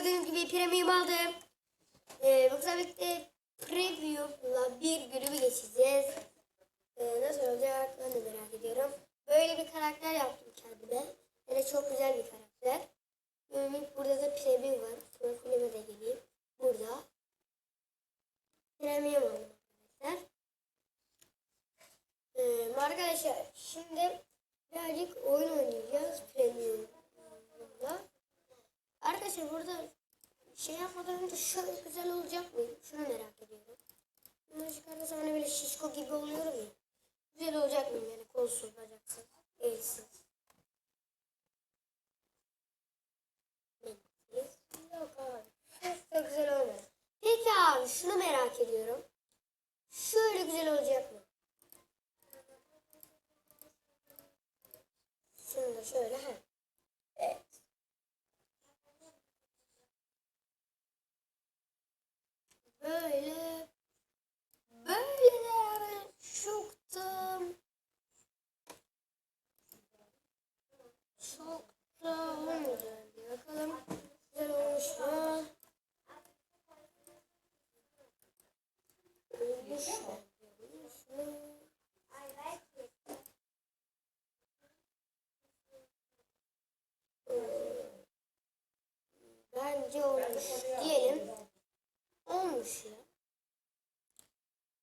gördüğünüz gibi premium aldım. Ee, bu birlikte premiumla bir günümü geçeceğiz. Ee, nasıl olacak ben de merak ediyorum. Böyle bir karakter yaptım kendime. Yani çok güzel bir karakter. Ümit burada da premium var. Profilime de geleyim. Burada. Premium aldım arkadaşlar. Ee, arkadaşlar şimdi birazcık oyun oynayacağız premium'da. Arkadaşlar burada şey yapmadan önce şöyle güzel olacak mı? Şunu merak ediyorum. Bunu çıkardığı zaman hani böyle şişko gibi oluyorum ya. Güzel olacak mı yani kolsuz, bacaksız, elsiz. Yok abi. Çok güzel olmadı. Peki abi şunu merak ediyorum. Şöyle güzel olacak mı? Şunu da şöyle ha. Evet. Böyle böyle yani çok da çok da olmadı. Bakalım güzel olmuş mu? Olmuş mu? Olmuş mu? Bence olmuş diyelim. Olmuş ya.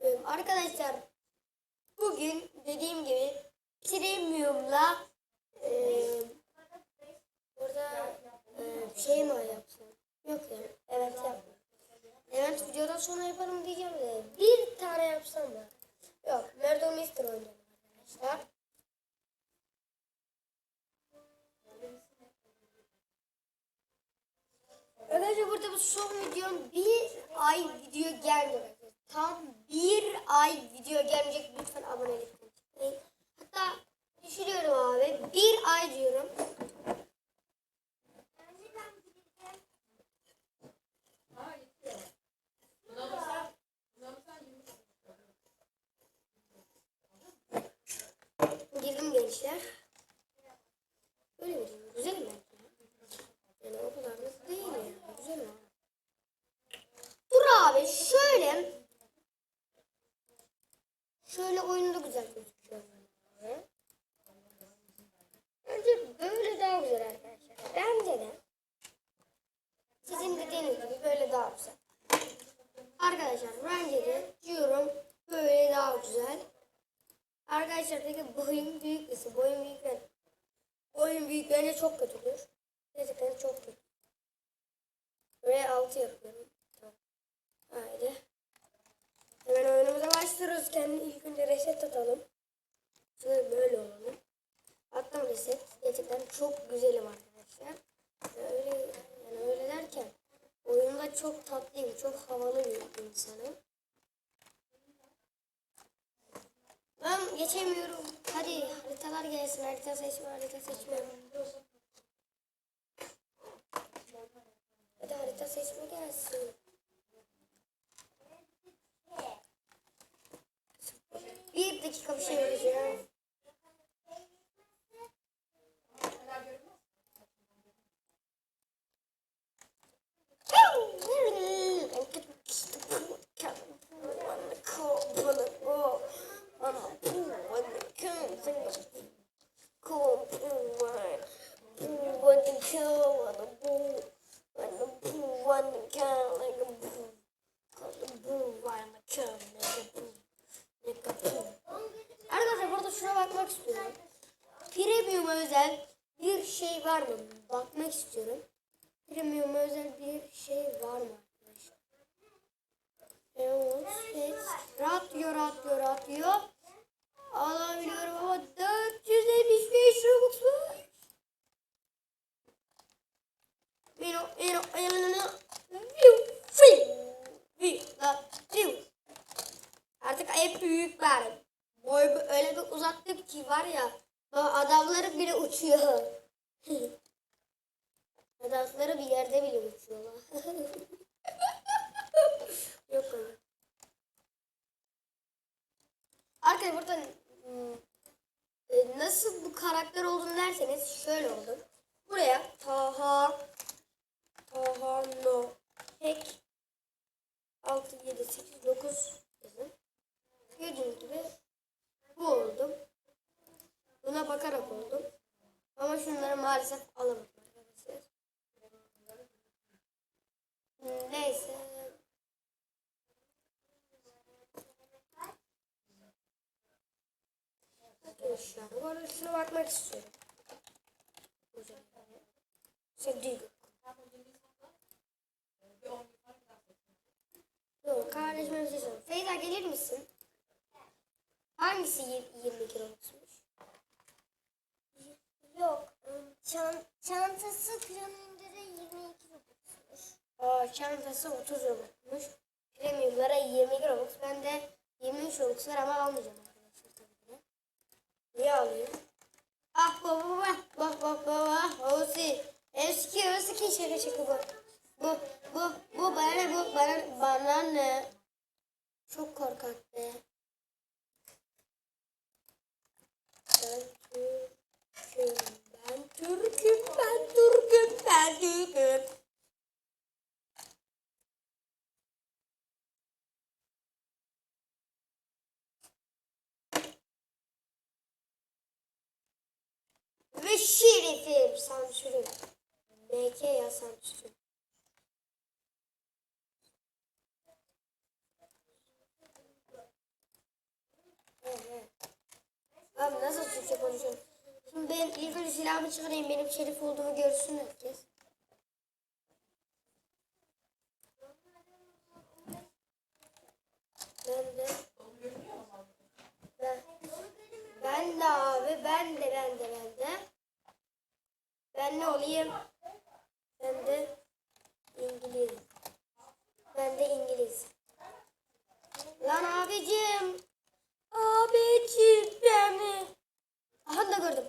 Ee, arkadaşlar bugün dediğim gibi premiumla e, burada e, şey mi yapsam? Yok ya. Evet yapma. Evet videodan sonra yaparım diyeceğim de bir tane yapsam da. Yok. Murder Mystery oynayalım arkadaşlar. Bu son videom bir ay video gelmedi. Tam bir ay video gelmeyecek. Lütfen çıkmayın. Hatta düşünüyorum abi. Bir ay diyorum. Girdim gençler. Böyle bir video. Güzel mi? Yani o kadar da değil yani. Güzel mi? Dur abi şöyle. Şöyle oyunda güzel gözüküyor. Abi. Bence böyle daha güzel arkadaşlar. Bence de. Sizin dediğiniz gibi böyle daha güzel. Arkadaşlar bence de diyorum böyle daha güzel. Arkadaşlar peki boyun büyük müsün? Boyun büyük Boyun büyüklerine çok kötüdür. Gerçekten çok kötü. Ve 6 yapıyorum. Tamam. Haydi. Hemen oyunumuza başlıyoruz. Kendi ilk önce reset atalım. Şöyle böyle olalım. Attım reset. Gerçekten çok güzelim arkadaşlar. Öyle, yani öyle derken oyunda çok tatlıyım. Çok havalı bir insanım. Ben geçemiyorum. Hadi haritalar gelsin. Harita seçme, harita seçme. Hadi harita seçme gelsin. Bir dakika bir şey vereceğim. Arkadaşlar çocuklar. Boy öyle bir uzattım ki var ya adamları bile uçuyor. adamları bir yerde bile uçuyorlar. Yok öyle. Arkadaşlar burada hmm, e, nasıl bu karakter oldum derseniz şöyle oldum. Buraya Taha Taha No Tek 6, 7, 8, 9 Gördüğünüz gibi bu oldum. Buna bakarak oldum. Ama şunları maalesef alamadım arkadaşlar. Hmm, neyse. Arkadaşlar bu arada şuna bakmak istiyorum. Şey, Güzel. Yok kardeşim bir şey Feyza gelir misin? Hangisi yir- 20 kilolukmuş? Yok. Çan, çantası Premium'da 22 Robux'muş. Aa, çantası 30 Robux'muş. Premium'lara 20 Robux. Ben de 23 Robux var ama almayacağım arkadaşlar tabii ki. Niye alayım? Ah baba baba. Bak bak baba. Osi. Eski eski şaka şaka bu. Bu bu bu bana ne bu bana bana ne? Çok korkak be. Ben Türk'üm. Ben Türk'üm. Ben Türk'üm. Ben Türk'üm. Ve şerifim sansürüm. BK ya sansürüm. Evet. Abi nasıl Türkçe konuşuyorum? Şimdi ben ilk önce silahımı çıkarayım. Benim şerif olduğumu görsün herkes. Ben de. Ben, ben de abi. Ben de ben de ben de. Ben ne olayım? Ben de İngiliz. Ben de İngiliz. Lan abicim. Abicim beni. Aha da gördüm.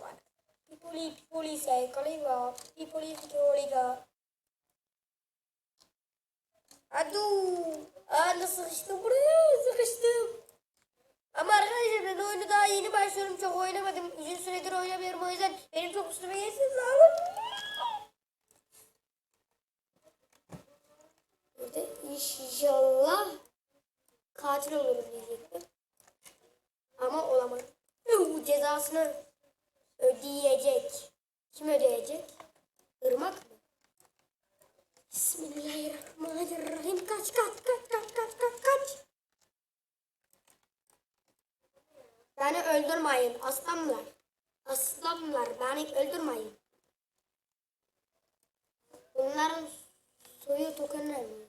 Mo. Pipuli, pipuli, say, kaliga. Pipuli, kaliga. Adu. Aa, nasıl sıkıştım buraya? Sıkıştım. Ama arkadaşlar ben oyunu daha yeni başlıyorum. Çok oynamadım. Uzun süredir oynamıyorum. O yüzden benim çok üstüme geçsin. Burada inşallah katil olurum diyecektim. Ama olamadım. Cezasını ödeyecek. Kim ödeyecek? Irmak mı? Bismillahirrahmanirrahim. Kaç kaç kaç kaç kaç kaç kaç. Beni öldürmeyin aslanlar. Aslanlar beni öldürmeyin. Bunların suyu tükenemiyor.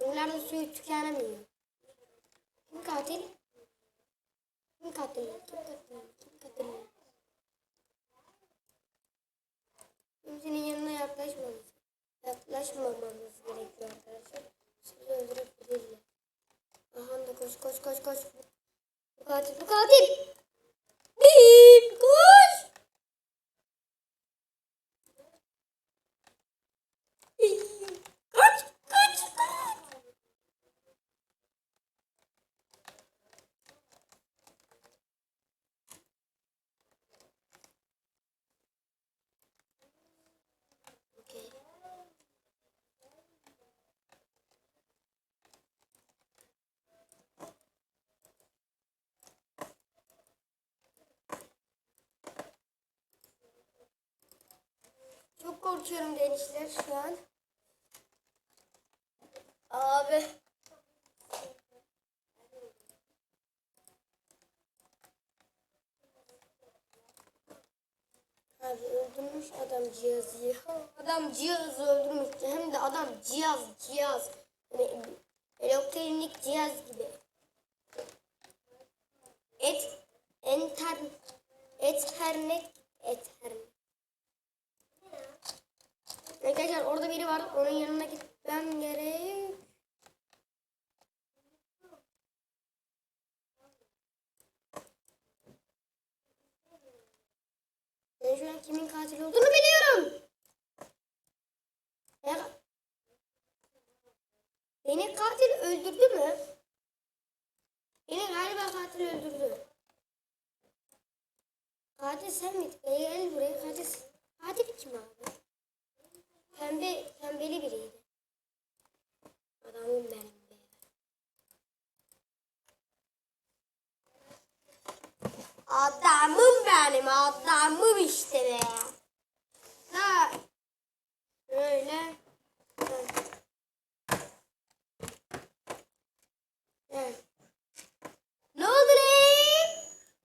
Bunların suyu tükenemiyor. Kim katil? Kim katil? Kim katil? Kim katil? Yaklaşmamamız gerekiyor arkadaşlar. Sizi öldürebilirler. Aha da koş koş koş koş. Bu katil bu katil. Bip koş. Kaç kaç kaç. Bakıyorum gençler şu an. Abi. Abi öldürmüş adam cihazı. ya. Adam cihazı öldürmüş. Hem de adam cihaz cihaz. Yani elektronik cihaz gibi. Et enter ethernet. Arkadaşlar orada biri var. Onun yanına gitmem gerek. Ben şu an kimin katil olduğunu biliyorum. Beni katil öldürdü mü? Beni galiba katil öldürdü. Katil sen? Gel, gel buraya katil. Katil kim abi? Pembe, pembeli biriydi. Adamım benim be. Adamım benim, adamım işte be. Ha. Böyle. Evet. Evet. Ne oldu lan?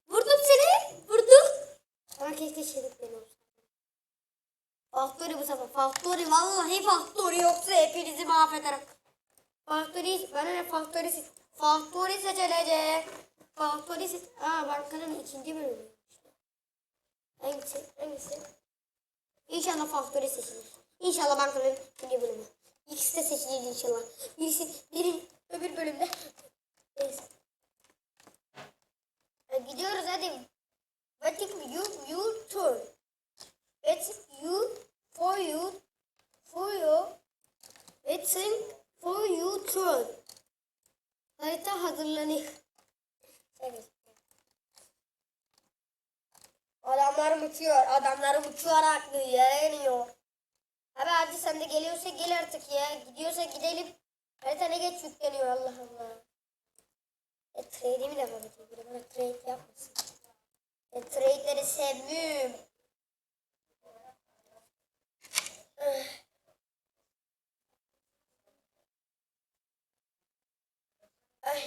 Vurdum seni. Vurdum. Ama keşke şerif beni olsa. Faktori bu sefer. Faktori vallahi faktori yoksa hepinizi mahvederim. Faktori bana ne faktori faktori seçilecek. Faktori seç. Aa bankanın ikinci bölümü. Hangisi? Hangisi? İnşallah faktori seçilir. İnşallah bankanın ikinci bölümü. İkisi de seçilir inşallah. Birisi birin öbür bölümde. Neyse. E, Gidiyoruz hadi. Waiting you you turn. It's you for you for you. Waiting for you turn. Harita hazırlanıyor. Evet. Adamlar uçuyor. Adamlar uçarak yere iniyor. Abi hadi sen de geliyorsa gel artık ya. Gidiyorsa gidelim. Harita ne geç yükleniyor Allah Allah. E trade'imi de kapatayım. Biri bana trade yapmasın. E trade'leri sevmiyorum. Ay.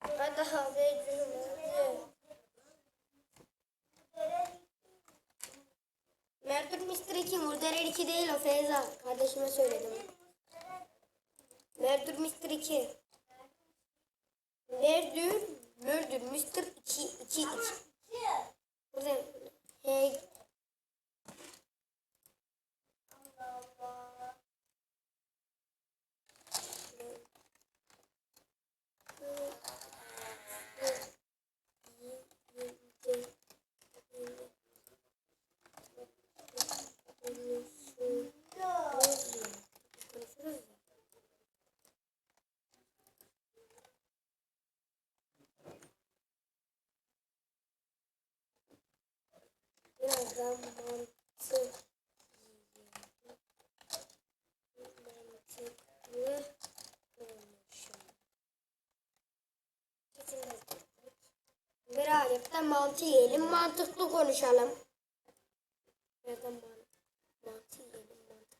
Hadi habercim hadi. Mertür Mr. 2, Murderer 2 değil o Feyza. Kardeşime söyledim. Mertür Mr. 2. Mertür, Mertür Mr. 2, 2, 2. Burada hey. Birazdan mantık mantıklı konuşalım. Da mantı yiyelim, mantıklı konuşalım. Birazdan man- mantı yiyelim, mantıklı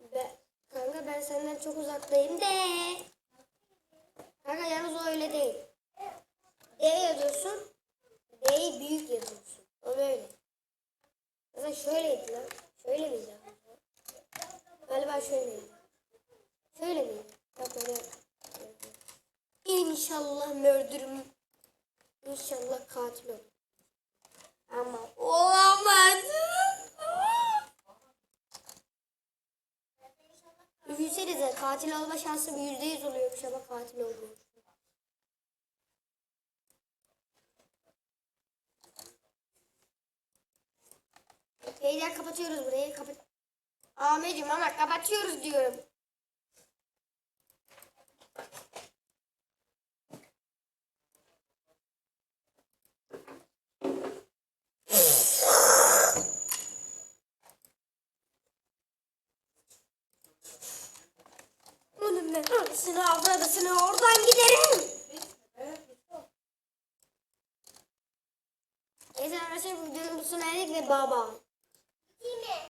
konuşalım. Be, kanka ben senden çok uzaktayım de. Kanka yalnız öyle değil. D yazıyorsun. D'yi büyük yazıyorsun. O böyle. Mesela şöyleydi lan. Şöyle miydi? Galiba şöyleydi. Şöyle miydi? Bak böyle. İnşallah mördürüm. İnşallah katil olur. Ama olamadı. Düşünsenize katil olma şansım yüzde yüz oluyormuş ama katil olmuyor. Beyler kapatıyoruz burayı. Kapat. Ahmetciğim ama kapatıyoruz diyorum. gaba.